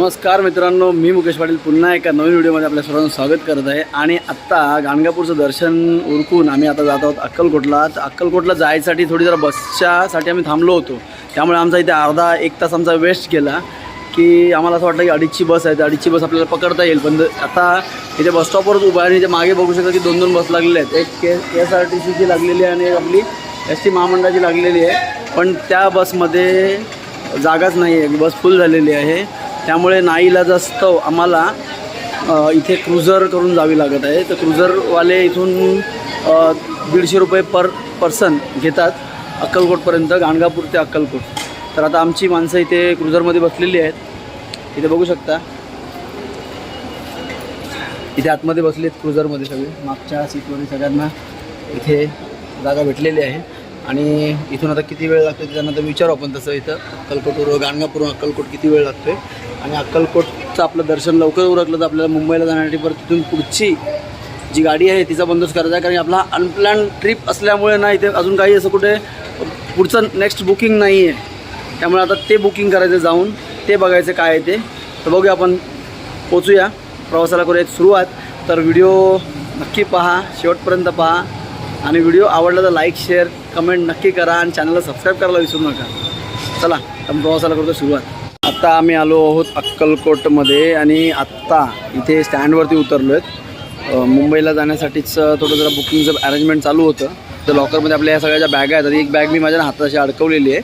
नमस्कार मित्रांनो मी मुकेश पाटील पुन्हा एका नवीन व्हिडिओमध्ये आपल्या सर्वांचं स्वागत करत आहे. आणि आत्ता गाणगापूरचं दर्शन उरकून आम्ही आता जात आहोत अक्कलकोटला. तर अक्कलकोटला जायसाठी थोडी जरा बसच्यासाठी आम्ही थांबलो होतो. त्यामुळे आमचा इथे अर्धा एक तास आमचा वेस्ट गेला की आम्हाला असं वाटलं की अडीचची बस आहे. तर अडीचची बस आपल्याला पकडता येईल. पण आता इथे बसस्टॉपवरच उभा आहे आणि इथे मागे बघू शकता की दोन दोन बस लागलेल्या आहेत. एक K K S R T सीची लागलेली आहे आणि एक आपली एस टी महामंडळाची लागलेली आहे. पण त्या बसमध्ये जागाच नाही आहे बस फुल झालेली आहे. त्यामुळे नाईला जास्त आम्हाला इथे क्रुझर करून जावी लागत आहे. तर क्रुझरवाले इथून दीडशे रुपये पर पर्सन घेतात अक्कलकोटपर्यंत गाणगापूर ते अक्कलकोट. तर आता आमची माणसं इथे क्रुझरमध्ये बसलेली आहेत. इथे बघू शकता. इथे आतमध्ये बसले आहेत क्रुझरमध्ये सगळे. मागच्या सीटवर सगळ्यांना इथे जागा भेटलेली आहे. आणि इथून आता किती वेळ लागतो ते त्यांना तर विचारू आपण तसं इथं. अक्कलकोटवर गाणगापूर अक्कलकोट किती वेळ लागतो आहे आणि अक्कलकोटचं आपलं दर्शन लवकर उरकलं तर आपल्याला मुंबईला जाण्यासाठी परत तिथून पुढची जी गाडी आहे तिचा बंदोबस्त करायचा आहे. कारण आपला अनप्लॅन ट्रिप असल्यामुळे ना इथे अजून काही असं कुठे पुढचं नेक्स्ट बुकिंग नाही आहे त्यामुळे आता ते बुकिंग करायचं जाऊन. ते बघायचं काय आहे ते. तर बघूया आपण. पोचूया. प्रवासाला करूया. सुरुवात. तर व्हिडिओ नक्की पहा. शेवटपर्यंत पहा. आणि व्हिडिओ आवडला तर लाईक शेअर कमेंट नक्की करा आणि चॅनलला सबस्क्राईब करायला विसरू नका. चला आपण प्रवासाला करतो सुरुवात. आत्ता आम्ही आलो आहोत अक्कलकोटमध्ये आणि आत्ता इथे स्टँडवरती उतरलो आहेत मुंबईला जाण्यासाठीच थोडं जरा बुकिंगचं अरेंजमेंट चालू होतं. तर लॉकरमध्ये आपल्या या सगळ्या ज्या बॅगा आहेत एक बॅग मी माझ्या हाताशी अडकवलेली आहे.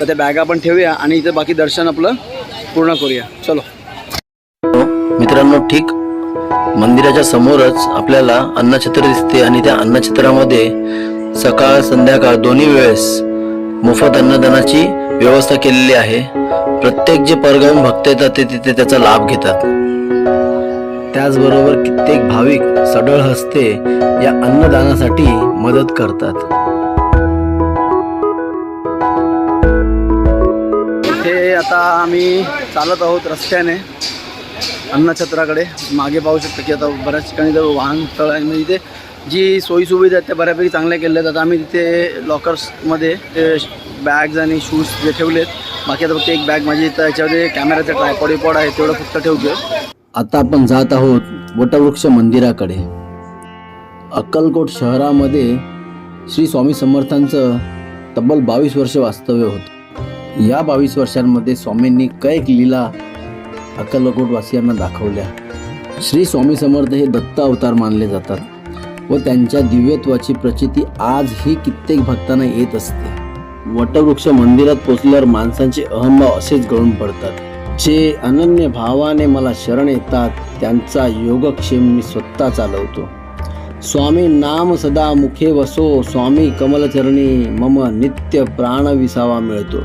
तर त्या बॅगा आपण ठेवूया आणि इथे बाकी दर्शन आपलं पूर्ण करूया. चलो. मित्रांनो ठीक मंदिराच्या समोरच आपल्याला अन्नछत्र दिसते आणि त्या अन्नछत्रामध्ये सकाळ संध्याकाळ दोन्ही वेळेस मोफत अन्नदानाची व्यवस्था केलेली आहे. प्रत्येक जे परगावून भक्त येतात ते तिथे त्याचा लाभ घेतात. त्याचबरोबर कित्येक भाविक सडळ हस्ते या अन्नदानासाठी मदत करतात. इथे आता आम्ही चालत आहोत रस्त्याने अन्नछत्राकडे. मागे पाहू शकतो की आता बऱ्याच ठिकाणी वाहन तळ आहे. म्हणजे इथे जी सोयीसुविधा आहेत त्या बऱ्यापैकी चांगल्या केल्या आहेत आता आम्ही तिथे लॉकर्समध्ये बॅग्स आणि शूज जे ठेवलेत बाकी आता फक्त एक बॅग माझी इथं याच्यामध्ये कॅमेराचा ट्रायपॉड विपॉड आहे तेवढं फक्त ठेवतो आता आपण जात आहोत वटवृक्ष मंदिराकडे. अक्कलकोट शहरामध्ये श्री स्वामी समर्थांचं तब्बल बावीस वर्ष वास्तव्य होतं. या बावीस वर्षांमध्ये स्वामींनी कैक लीला अक्कलकोटवासियांना दाखवल्या. श्री स्वामी समर्थ हे दत्त अवतार मानले जातात. व त्यांच्या दिव्यत्वाची प्रचिती आजही कित्येक भक्तांना येत असते. वटवृक्ष मंदिरात पोचल्यावर माणसांचे अहंभाव असेच गळून पडतात. जे अनन्य भावाने मला शरण येतात त्यांचा योगक्षेम मी स्वतः चालवतो. स्वामी नाम सदा मुखे वसो स्वामी कमलचरणी मम नित्य प्राण विसावा मिळतो.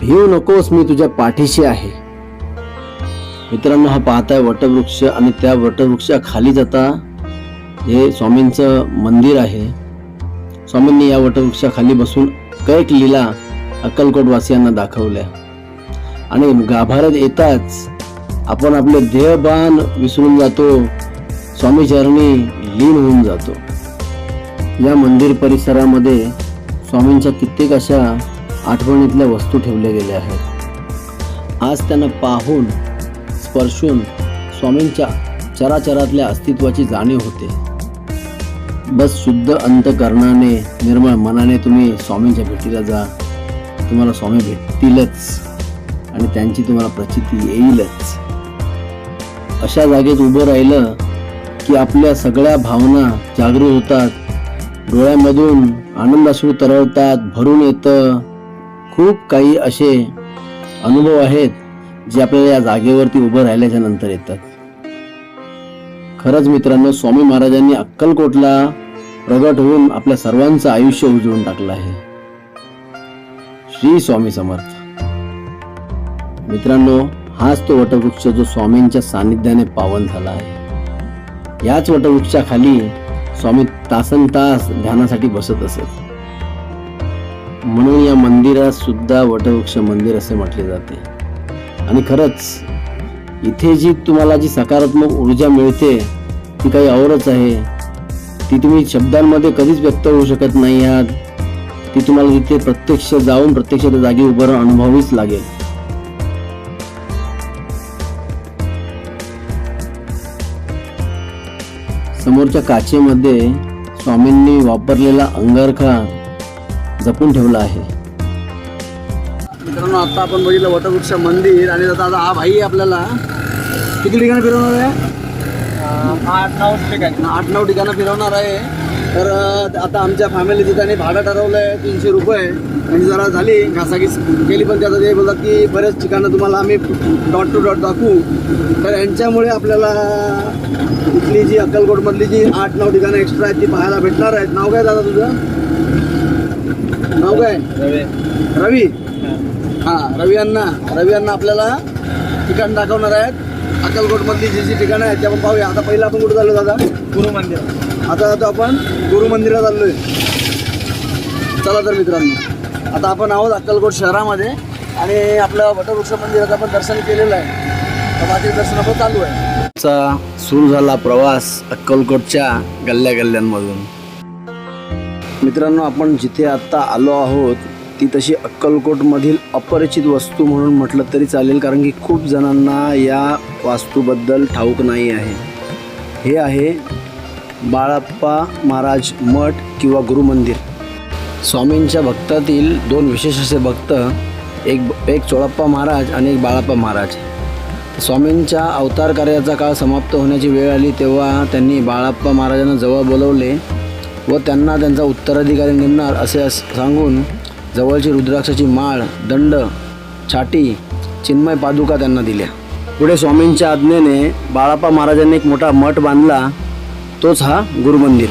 भीव नकोस मी तुझ्या पाठीशी आहे. मित्रांनो हा पाहताय वटवृक्ष आणि त्या वटवृक्षाखाली जाता हे स्वामींचं मंदिर आहे. स्वामींनी या वटवृक्षाखाली बसून कैक लीला अक्कलकोटवासियांना दाखवल्या. आणि गाभाऱ्यात येताच आपण आपले देहभान विसरून जातो. स्वामी चरणी लीन होऊन जातो. या मंदिर परिसरामध्ये स्वामींच्या कित्येक अशा आठवणीतल्या वस्तू ठेवल्या गेल्या आहेत. आज त्यांना पाहून स्पर्शून स्वामींच्या चराचरातल्या अस्तित्वाची जाणीव होते. बस शुद्ध अंतकरणाने निर्मळ मनाने तुम्ही स्वामींच्या भेटीला जा. तुम्हाला स्वामी भेटतीलच आणि त्यांची तुम्हाला प्रचिती येईलच. अशा जागेत उभं राहिलं की आपल्या सगळ्या भावना जागृत होतात. डोळ्यामधून आनंदाश्रू तरळतात भरून येतं. खूप काही असे अनुभव आहेत जे आपल्याला या जागेवरती उभं राहिल्याच्या नंतर येतात. खरंच मित्रांनो स्वामी महाराजांनी अक्कलकोटला प्रगट होऊन आपल्या सर्वांचं आयुष्य उजळून टाकलं आहे. श्री स्वामी समर्थ. मित्रांनो हाच तो वटवृक्ष जो स्वामींच्या सानिध्याने पावन झाला आहे. याच वटवृक्षाखाली स्वामी तासन तास ध्यानासाठी बसत असत. म्हणून या मंदिरात सुद्धा वटवृक्ष मंदिर असे म्हटले जाते. आणि खरंच इथे जी तुम्हाला जी सकारात्मक ऊर्जा मिळते ती काही औरच आहे. ती तुम्ही शब्दांमध्ये कधीच व्यक्त होऊ शकत नाही आहात. ती तुम्हाला तिथे प्रत्यक्ष जाऊन प्रत्यक्ष त्या जागी उभं राहून अनुभवावीच लागेल. समोरच्या काचेमध्ये स्वामींनी वापरलेला अंगारखा जपून ठेवला आहे. मित्रांनो आता आपण बघितलं वटवृक्ष मंदिर आणि आता आता हा भाई आपल्याला. किती ठिकाणी फिरवणार आहे? आठ नऊ ठिकाणी. आठ नऊ ठिकाणं फिरवणार आहे. तर आता आमच्या फॅमिली ठिकाणी भाडं ठरवलं आहे तीनशे रुपये. आणि जरा झाली घासाघीस केली पण त्याचं ते बोलतात की बरेच ठिकाणं तुम्हाला आम्ही डॉट टू डॉट दाखवू. तर यांच्यामुळे आपल्याला इथली जी अक्कलकोटमधली जी आठ नऊ ठिकाणं एक्स्ट्रा आहेत ती पाहायला भेटणार आहेत. नाव काय दादा तुझं? नाव काय? रवी. हा रवी अण्णा. रवी अण्णा आपल्याला ठिकाण दाखवणार आहेत. अक्कलकोटमधली जी जी ठिकाणं आहेत ते आपण पाहूया. आता पहिलं आपण कुठं चाललो दादा? गुरु मंदिर. आता आता आपण गुरु मंदिरात चाललोय. चला तर मित्रांनो. आता आपण आहोत अक्कलकोट शहरामध्ये आणि आपलं वटवृक्ष मंदिरात आपण दर्शन केलेलं आहे. तर बाकी दर्शन आपलं चालू आहे. चा सुरू झाला प्रवास अक्कलकोटच्या गल्ल्या गल्ल्यांमधून मित्रांनो आपण जिथे आत्ता आलो आहोत ती तशी अक्कलकोटमधील अपरिचित वस्तू म्हणून म्हटलं तरी चालेल कारण की खूप जणांना या वास्तूबद्दल ठाऊक नाही आहे. हे आहे बाळाप्पा महाराज मठ किंवा गुरुमंदिर स्वामींच्या भक्तातील दोन विशेष असे भक्त एक एक चोळाप्पा महाराज आणि एक बाळाप्पा महाराज. स्वामींच्या अवतार कार्याचा काळ समाप्त होण्याची वेळ आली तेव्हा त्यांनी बाळाप्पा महाराजांना जवळ बोलवले व त्यांना त्यांचा उत्तराधिकारी नेमणार असे सांगून जवळची रुद्राक्षाची माळ दंड छाटी चिन्मय पादुका त्यांना दिल्या. पुढे स्वामींच्या आज्ञेने बाळापा महाराजांनी एक मोठा मठ बांधला. तोच हा गुरुमंदिर.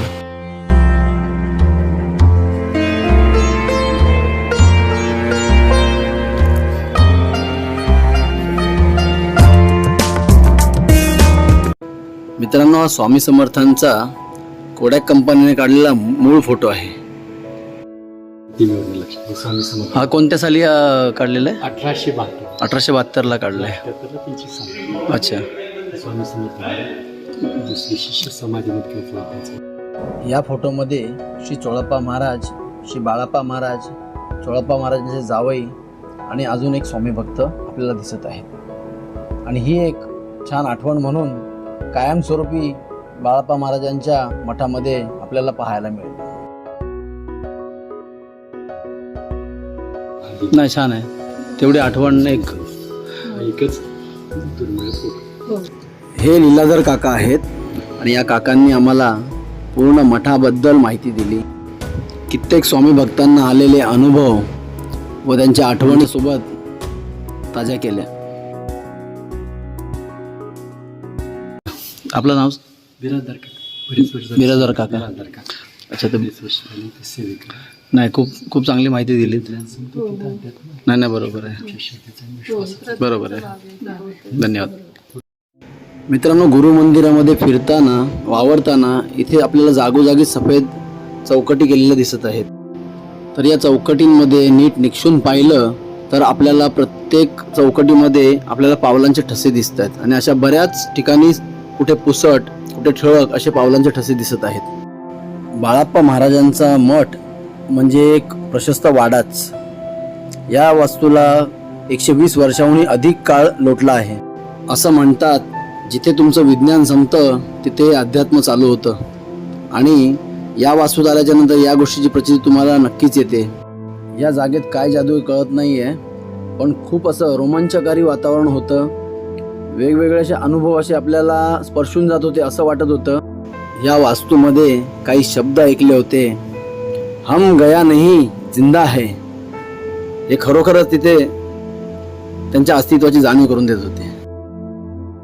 मित्रांनो हा स्वामी समर्थांचा कोडॅक कंपनीने काढलेला मूळ फोटो आहे. हा कोणत्या साली काढलेला आहे? अठराशे बहात्तर. अठराशे बहात्तरला तीनशे सांग अच्छा. स्वामी समर्थ या फोटोमध्ये श्री चोळप्पा महाराज श्री बाळाप्पा महाराज चोळप्पा महाराजांचे जावई आणि अजून एक स्वामी भक्त आपल्याला दिसत आहे आणि ही एक छान आठवण म्हणून कायमस्वरूपी बाळाप्पा महाराजांच्या मठामध्ये आपल्याला पाहायला मिळेल. नाही छान आहे. तेवढी आठवण एक. एकच दुर्मिळ फोटो हे. लीलाधर काका आहेत. आणि या काकांनी आम्हाला पूर्ण मठाबद्दल माहिती दिली. कित्येक स्वामी भक्तांना आलेले अनुभव व त्यांच्या आठवणीसोबत ताज्या केल्या. आपलं नाव? बिराजदार काका. बिराजदार का अच्छा तर सेविका. नाही खूप खूप चांगली माहिती दिली. नाही नाही बरोबर आहे. बरोबर आहे. धन्यवाद. मित्रांनो गुरु मंदिरामध्ये फिरताना वावरताना इथे आपल्याला जागोजागी सफेद चौकटी केलेल्या दिसत आहेत. तर या चौकटींमध्ये नीट निक्षून पाहिलं तर आपल्याला प्रत्येक चौकटीमध्ये आपल्याला पावलांचे ठसे दिसत आहेत. आणि अशा बऱ्याच ठिकाणी कुठे पुसट कुठे ठळक असे पावलांचे ठसे दिसत आहेत. बाळाप्पा महाराजांचा मठ म्हणजे एक प्रशस्त वाडाच. या वास्तूला एकशे वीस वर्षाहूनही अधिक काळ लोटला आहे. असं म्हणतात जिथे तुमचं विज्ञान संपतं तिथे अध्यात्म चालू होतं. आणि या वास्तूत आल्याच्यानंतर या गोष्टीची प्रचिती तुम्हाला नक्कीच येते. या जागेत काय जादू कळत नाही आहे पण खूप असं रोमांचकारी वातावरण होतं. वेगवेगळे असे अनुभव असे आपल्याला स्पर्शून जात होते असं वाटत होतं. या वास्तूमध्ये काही शब्द ऐकले होते. हम गया नहीं जिंदा है. हे खरोखरच तिथे त्यांच्या अस्तित्वाची जाणीव करून देत होते.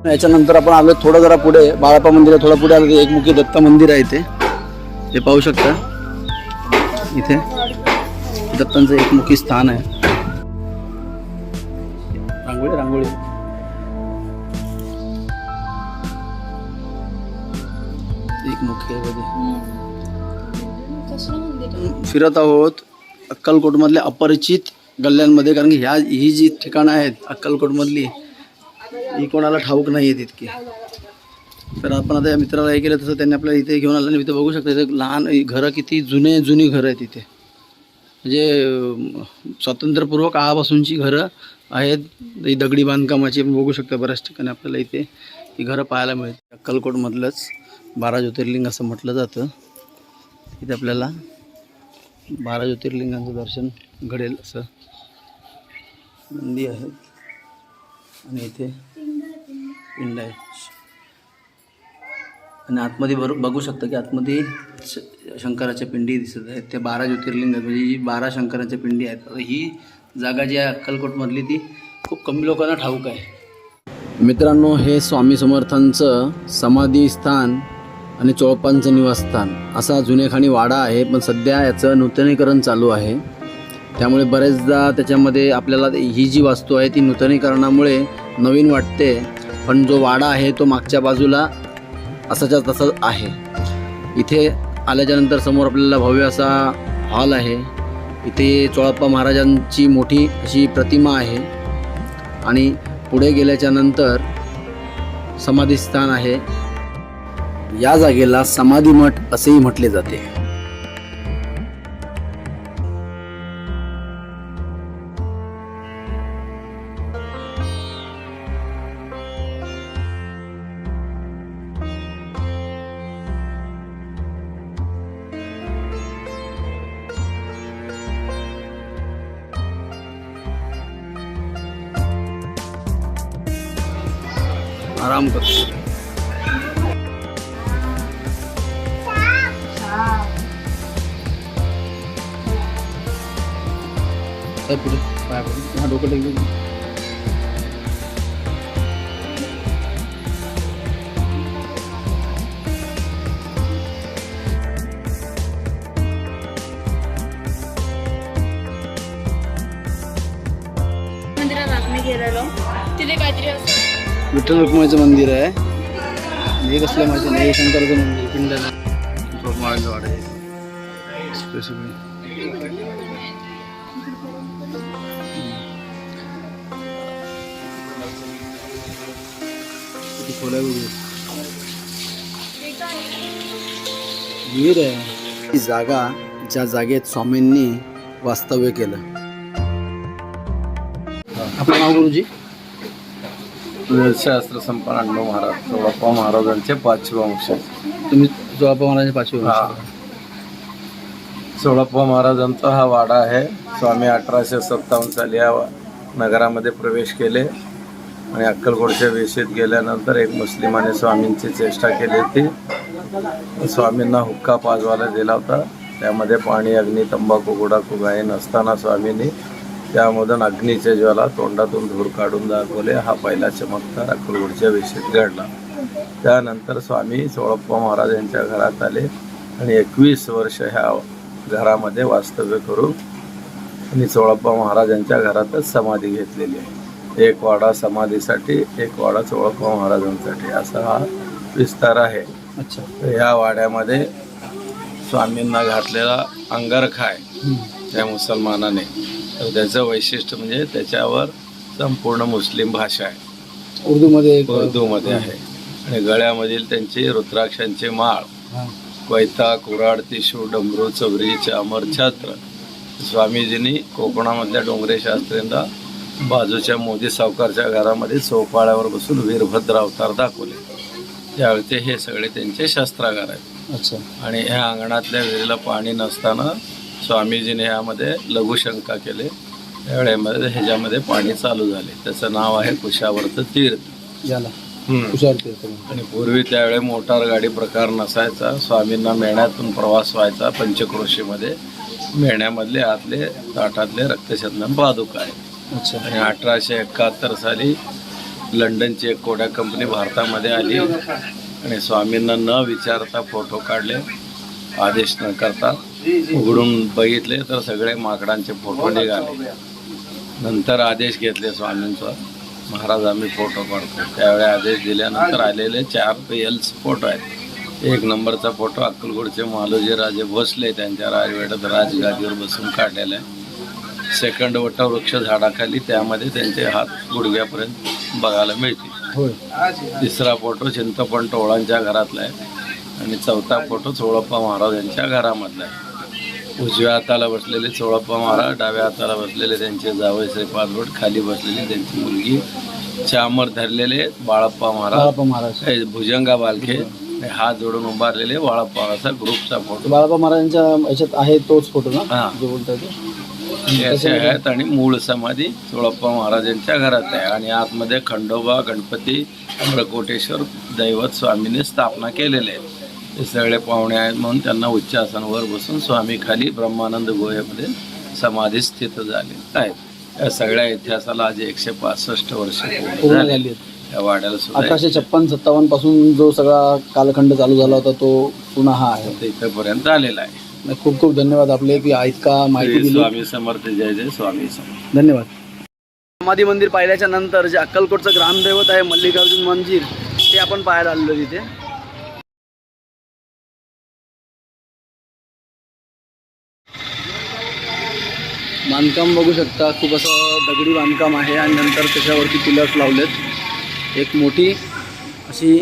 याच्यानंतर आपण आलो थोडं जरा पुढे बाळापा मंदिर थोडं पुढे आलं एकमुखी दत्त मंदिर आहे इथे. ते पाहू शकता. इथे दत्तांचं एकमुखी स्थान आहे. रांगोळी रांगोळी. एकमुखी आहे फिरत आहोत अक्कलकोटमधल्या अपरिचित गल्ल्यांमध्ये कारण की ह्या ही जी ठिकाणं आहेत अक्कलकोटमधली ही कोणाला ठाऊक नाही आहे तितकी तर आपण आता या मित्राला हे केलं तसं त्यांनी आपल्याला इथे घेऊन आलं आणि इथे बघू शकता इथे लहान घरं किती जुने जुनी घरं आहेत इथे. म्हणजे स्वातंत्र्यपूर्व काळापासूनची घरं आहेत. ही दगडी बांधकामाची आपण बघू शकता बऱ्याच ठिकाणी आपल्याला इथे ही घरं पाहायला मिळते अक्कलकोटमधलंच बारा ज्योतिर्लिंग असं म्हटलं जातं. इथे आपल्याला बारा ज्योतिर्लिंगांचं दर्शन घडेल असं नंदी आहे आणि इथे पिंड आहे आणि आतमध्ये बरो बघू शकता की आतमध्ये श शंकराच्या पिंडी दिसत आहेत. त्या बारा ज्योतिर्लिंग म्हणजे जी बारा शंकराच्या पिंडी आहेत. ही जागा जी आहे अक्कलकोटमधली ती खूप कमी लोकांना ठाऊक आहे. मित्रांनो हे स्वामी समर्थांचं समाधी स्थान आणि चोळप्पांचं निवासस्थान. असा जुनेखाणी वाडा आहे पण सध्या याचं नूतनीकरण चालू आहे. त्यामुळे बरेचदा त्याच्यामध्ये आपल्याला ही जी वास्तू आहे ती नूतनीकरणामुळे नवीन वाटते. पण जो वाडा आहे तो मागच्या बाजूला असाच्या तसा आहे. इथे आल्याच्यानंतर समोर आपल्याला भव्य असा हॉल आहे. इथे चोळप्पा महाराजांची मोठी अशी प्रतिमा आहे. आणि पुढे गेल्याच्यानंतर समाधीस्थान आहे. या जागेला समाधी मठ असेही म्हटले जाते. आराम करतो. काय पुढे. पाया हा डोकं टेकलं मंदिरात आत मी गेलेलो. तिथे काहीतरी असं विठ्ठल रुक्माईचं मंदिर आहे. हे कसलं माहिती नाही. शंकराचं मंदिर पिंड रुक्माईचं वाड. आहे विहीर आहे ही जागा ज्या जागेत स्वामींनी वास्तव्य केलं. आपलं नाव गुरुजी? शास्त्र संपन्न महाराज सोळाप्पा महाराजांचे पाचवे वंश. तुम्ही जोळाप्पा महाराजांचे पाचवे हा. वंशज. सोळाप्पा महाराजांचा हा वाडा आहे. स्वामी अठराशे सत्तावन्न साली या नगरामध्ये प्रवेश केले. आणि अक्कलकोटच्या वेशीत गेल्यानंतर एक मुस्लिमाने स्वामींची चेष्टा केली होती. स्वामींना हुक्का पाजवायला दिला होता. त्यामध्ये पाणी अग्नी तंबाखू गुडा गाय नसताना स्वामींनी त्यामधून अग्नीच्या ज्वाला तोंडातून धूर काढून दाखवले. हा पहिला चमत्कार अक्कलकोटच्या वेशीत घडला. त्यानंतर स्वामी सोळप्पा महाराज यांच्या घरात आले आणि एकवीस वर्ष ह्या घरामध्ये वास्तव्य करून आणि चोळप्पा महाराजांच्या घरातच समाधी घेतलेली आहे. एक वाडा समाधीसाठी एक वाडा चोळप्पा महाराजांसाठी असा हा विस्तार आहे. अच्छा. ह्या वाड्यामध्ये स्वामींना घातलेला अंगारखा आहे. त्या मुसलमानाने. तर त्याचं वैशिष्ट्य म्हणजे त्याच्यावर संपूर्ण मुस्लिम भाषा आहे. उर्दूमध्ये उर्दूमध्ये आहे. आणि गळ्यामधील त्यांचे रुद्राक्षांचे माळ. कोयता कुराड तिशू डमरू चवरी चामर छत्र. स्वामीजींनी कोकणामधल्या डोंगरे शास्त्रींना बाजूच्या मोदी सावकारच्या घरामध्ये चौपाळ्यावर बसून वीरभद्र अवतार दाखवले. त्यावेळी हे सगळे त्यांचे शस्त्रागार आहेत. अच्छा. आणि ह्या अंगणातल्या विहिरीला पाणी नसताना स्वामीजीने यामध्ये लघुशंका केले. त्यावेळेमध्ये ह्याच्यामध्ये पाणी चालू झाले. त्याचं नाव आहे कुशावर्त तीर्थ. याला. ते. आणि पूर्वी त्यावेळी मोटार गाडी प्रकार नसायचा. स्वामींना मेण्यातून प्रवास व्हायचा. पंचक्रोशीमध्ये मेण्यामधले आतले ताटातले रक्तचंदन पादुका आहे अच्छा. आणि अठराशे एकाहत्तर साली लंडनची एक कोड्या कंपनी भारतामध्ये आली. आणि स्वामींना न विचारता फोटो काढले आदेश न करता उघडून बघितले तर सगळे माकडांचे फोटो निघाले. नंतर आदेश घेतले स्वामींचा महाराज आम्ही फोटो काढतो. त्यावेळी आदेश दिल्यानंतर आलेले चार पेयल्स फोटो आहेत. एक नंबरचा फोटो अक्कलकोटचे मालोजी राजे भोसले त्यांच्या राजवेडत राजगादीवर बसून काढलेला आहे. सेकंड वटवृक्ष झाडाखाली त्यामध्ये त्यांचे हात गुडघ्यापर्यंत बघायला मिळतील. तिसरा फोटो चिंतपण टोळांच्या घरातला आहे. आणि चौथा फोटो चोळप्पा महाराज यांच्या घरामधला आहे. उजव्या हाताला बसलेले चोळप्पा महाराज डाव्या हाताला बसलेले त्यांचे जावई श्रीपाद खाली बसलेली त्यांची मुलगी चामर धरलेले बाळप्पा महाराज बाळाप्पा भुजंगा बालखे हात जोडून उभारलेले वाळापाळाचा ग्रुपचा फोटो. बाळाबा महाराजांच्या याच्यात आहे तोच फोटो ना? हा. जो बोलताय ते? हे आहेत? आणि मूळ समाधी चोळप्पा महाराजांच्या घरात आहे. आणि आतमध्ये खंडोबा गणपती अमरकोटेश्वर दैवत स्वामीने स्थापना केलेले आहेत. हे सगळे पाहुणे आहेत म्हणून त्यांना उच्च आसनावर बसून स्वामी खाली ब्रह्मानंद गुहेमध्ये समाधी स्थित झाले आहेत. या सगळ्या इतिहासाला आज एकशे पासष्ट वर्ष पूर्ण झाले आहेत. या वाड्याला सुद्धा अठराशे छप्पन सत्तावन्नपासून जो सगळा कालखंड चालू झाला होता तो पुन्हा हा आहे. ते इथपर्यंत आलेला आहे. खूप खूप धन्यवाद आपले की इतका माहिती श्री दिली. स्वामी समर्थ जय जय स्वामी समर्थ. धन्यवाद. समाधी मंदिर पाहिल्याच्या नंतर जे अक्कलकोटचं ग्रामदैवत आहे मल्लिकार्जुन मंदिर ते आपण पाहायला आलेलो तिथे. बांधकाम बघू शकता खूप असं दगडी बांधकाम आहे आणि नंतर त्याच्यावरती पिलर्स लावलेत. एक मोठी अशी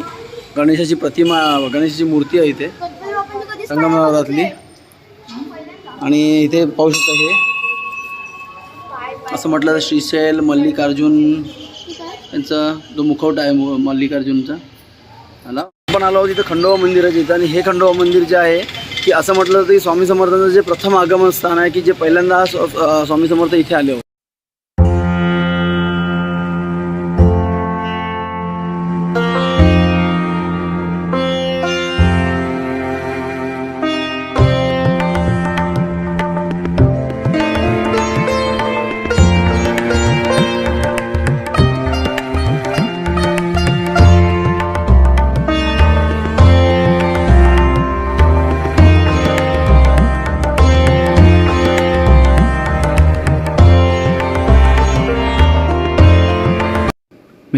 गणेशाची प्रतिमा गणेशाची मूर्ती आहे इथे. संगमरवरातली. आणि इथे पाहू शकता हे. असं म्हटलं तर श्रीशैल मल्लिकार्जुन यांचा जो मुखवटा आहे मल्लिकार्जुनचा. आला आपण आलो तिथं खंडोबा मंदिर आहे इथं आणि हे खंडोबा मंदिर जे आहे की असं म्हटलं तर स्वामी समर्थांचं जे प्रथम आगमन स्थान आहे की जे पहिल्यांदा स्वामी समर्थ इथे आले होते.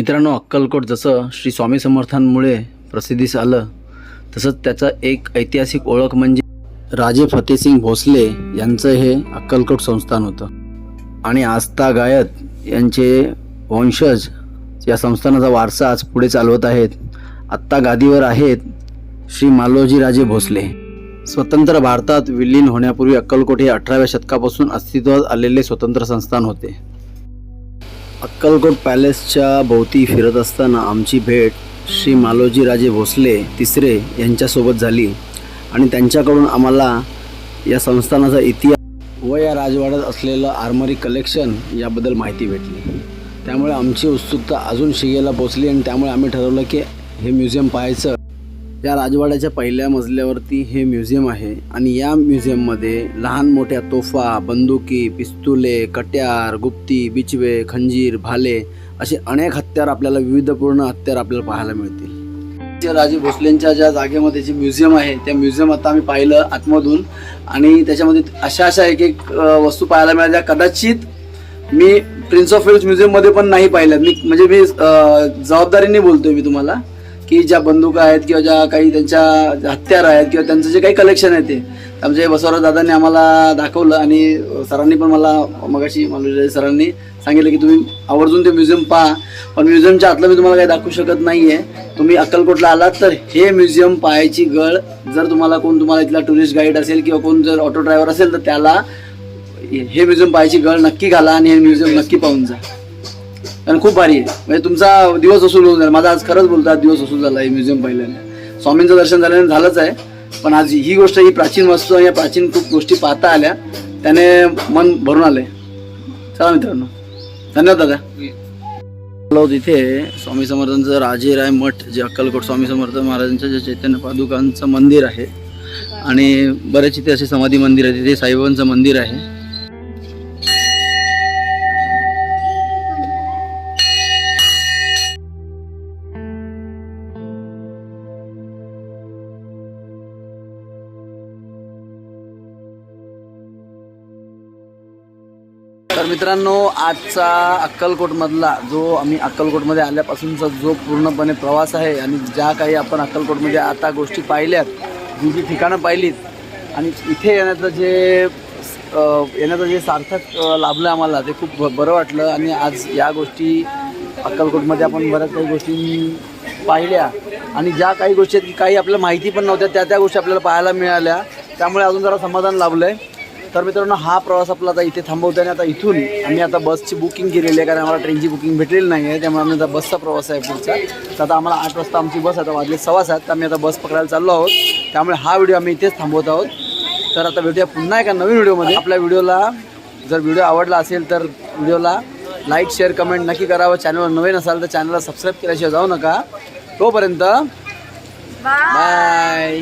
मित्रांनो अक्कलकोट जसं श्री स्वामी समर्थांमुळे प्रसिद्धीस आलं तसंच त्याचं एक ऐतिहासिक ओळख म्हणजे राजे फतेसिंग भोसले यांचं हे अक्कलकोट संस्थान होतं. आणि आस्था गायत यांचे वंशज या संस्थानाचा वारसा आज पुढे चालवत आहेत. आत्ता गादीवर आहेत श्री मालोजी राजे भोसले. स्वतंत्र भारतात विलीन होण्यापूर्वी अक्कलकोट हे अठराव्या शतकापासून अस्तित्वात आलेले स्वतंत्र संस्थान होते. अक्कलकोट पॅलेसच्या भोवती फिरत असताना आमची भेट श्री मालोजीराजे भोसले तिसरे यांच्यासोबत झाली आणि त्यांच्याकडून आम्हाला या संस्थानाचा इतिहास व या राजवाड्यात असलेलं आर्मरी कलेक्शन याबद्दल माहिती भेटली. त्यामुळे आमची उत्सुकता अजून शिगेला पोचली आणि त्यामुळे आम्ही ठरवलं की हे म्युझियम पाहायचं. या राजवाड्याच्या पहिल्या मजल्यावरती हे म्युझियम आहे आणि या म्युझियममध्ये लहान मोठ्या तोफा बंदुकी पिस्तुले कट्यार गुप्ती बिचवे खंजीर भाले असे अनेक हत्यार आपल्याला विविधपूर्ण हत्यार आपल्याला पाहायला मिळतील. जे राजे भोसलेंच्या ज्या जागेमध्ये जे म्युझियम आहे त्या म्युझियम आता आम्ही पाहिलं आतमधून आणि त्याच्यामध्ये अशा अशा एक एक वस्तू पाहायला मिळाल्या कदाचित मी प्रिन्स ऑफ वेल्स म्युझियममध्ये पण नाही पाहिल्यात मी म्हणजे मी जबाबदारीने बोलतोय मी तुम्हाला. की ज्या बंदुका आहेत किंवा ज्या काही त्यांच्या हत्यार आहेत किंवा त्यांचं जे काही कलेक्शन आहे ते. आमचे बसवराज दादांनी आम्हाला दाखवलं आणि सरांनी पण मला मगाशी मला सरांनी सांगितलं की तुम्ही आवर्जून ते म्युझियम पहा. पण म्युझियमच्या आतलं मी तुम्हाला काही दाखवू शकत नाही आहे तुम्ही अक्कलकोटला आलात तर हे म्युझियम पाहायची गळ जर तुम्हाला कोण तुम्हाला इथला टुरिस्ट गाईड असेल किंवा कोण जर ऑटो ड्रायव्हर असेल तर त्याला हे म्युझियम पाहायची गळ नक्की घाला आणि हे म्युझियम नक्की पाहून जा. कारण खूप भारी आहे. म्हणजे तुमचा दिवस वसूल होऊन जाईल. माझा आज खरंच बोलतो आज दिवस वसूल झाला आहे म्युझियम पाहिल्याने. स्वामींचं दर्शन झाल्याने झालंच आहे. पण आज ही गोष्ट ही प्राचीन वस्तू आणि या प्राचीन खूप गोष्टी पाहता आल्या. त्याने मन भरून आलंय. चला मित्रांनो. धन्यवाद दादा. तिथे स्वामी समर्थांचं राजेराय मठ जे अक्कलकोट स्वामी समर्थ महाराजांच्या जे चैतन्य पादुकांचं मंदिर आहे. आणि बरेच इथे असे समाधी मंदिर आहे तिथे साईबाबांचं मंदिर आहे. तर मित्रांनो आजचा अक्कलकोटमधला जो आम्ही अक्कलकोटमध्ये आल्यापासूनचा जो पूर्णपणे प्रवास आहे आणि ज्या काही आपण अक्कलकोटमध्ये आता गोष्टी पाहिल्यात जी जी ठिकाणं पाहिलीत आणि इथे येण्याचं जे येण्याचं जे सार्थक लाभलं आम्हाला ते खूप ब- बरं वाटलं. आणि आज या गोष्टी अक्कलकोटमध्ये आपण बऱ्याच काही गोष्टी पाहिल्या. आणि ज्या काही गोष्टी आहेत की काही आपल्याला माहिती पण नव्हत्या त्या त्या गोष्टी आपल्याला पाहायला मिळाल्या. त्यामुळे अजून जरा समाधान लाभलं आहे तर मित्रांनो हा प्रवास आपला आता इथे थांबवतो आणि आता इथून आम्ही आता बसची बुकिंग केलेली आहे कारण आम्हाला ट्रेनची बुकिंग भेटलेली नाही आहे त्यामुळे आम्ही आता बसचा प्रवास आहे पुढचा. तर आता आम्हाला आठ वाजता आमची बस आता वाजले सव्वा सात तर आम्ही आता बस पकडायला चाललो आहोत. त्यामुळे हा व्हिडिओ आम्ही इथेच थांबवत आहोत. तर आता भेटूया पुन्हा एका नवीन व्हिडिओमध्ये. आपल्या व्हिडिओला जर व्हिडिओ आवडला असेल तर व्हिडिओला लाईक शेअर कमेंट नक्की करा व चॅनलवर नवीन असाल तर चॅनलला सबस्क्राईब केल्याशिवाय जाऊ नका. तोपर्यंत बाय